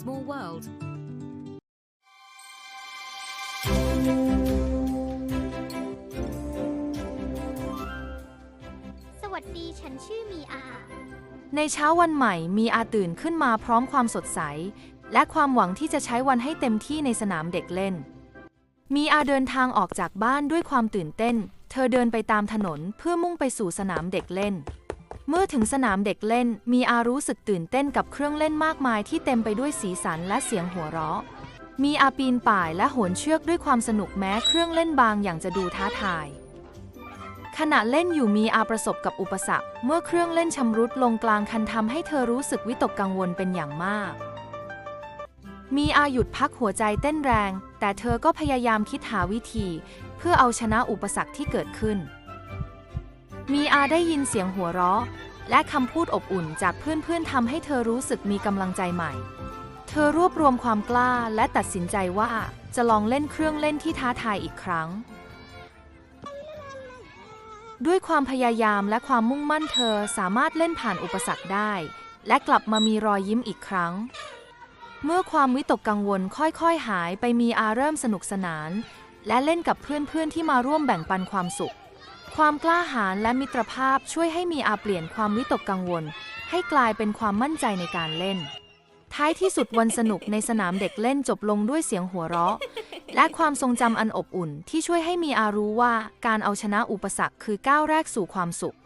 Small world. สวัสดีฉันชื่อมีอา ในเช้าวันใหม่มีอาตื่นขึ้นมาพร้อมความสดใส และความหวังที่จะใช้วันให้เต็มที่ในสนามเด็กเล่น มีอาเดินทางออกจากบ้านด้วยความตื่นเต้น เธอเดินไปตามถนนเพื่อมุ่งไปสู่สนามเด็กเล่น เมื่อถึงสนามเด็กเล่น มีอารู้สึกตื่นเต้นกับเครื่องเล่นมากมายที่เต็มไปด้วยสีสันและเสียงหัวเราะ มีอาปีนป่ายและโหนเชือกด้วยความสนุกแม้เครื่องเล่นบางอย่างจะดูท้าทาย ขณะเล่นอยู่มีอาประสบกับอุปสรรค เมื่อเครื่องเล่นชำรุดลงกลางคันทำให้เธอรู้สึกวิตกกังวลเป็นอย่างมาก มีอาหยุดพักหัวใจเต้นแรง แต่เธอก็พยายามคิดหาวิธี เพื่อเอาชนะอุปสรรคที่เกิดขึ้น มีอาได้ยินเสียงหัวเราะ และคำพูดอบอุ่นจากเพื่อนๆทำให้เธอรู้สึกมีกำลังใจใหม่ เธอรวบรวมความกล้าและตัดสินใจว่าจะลองเล่นเครื่องเล่นที่ท้าทายอีกครั้ง ด้วยความพยายามและความมุ่งมั่นเธอสามารถเล่นผ่านอุปสรรคได้ และกลับมามีรอยยิ้มอีกครั้ง เมื่อความวิตกกังวลค่อยๆหายไปมีอาเริ่มสนุกสนาน และเล่นกับเพื่อนๆที่มาร่วมแบ่งปันความสุข ความกล้าหาญและมิตรภาพช่วยให้มีอาเปลี่ยนความวิตกกังวล ให้กลายเป็นความมั่นใจในการเล่น ท้ายที่สุดวันสนุกในสนามเด็กเล่นจบลงด้วยเสียงหัวเราะ และความทรงจำอันอบอุ่นที่ช่วยให้มีอารู้ว่าการเอาชนะอุปสรรคคือก้าวแรกสู่ความสุข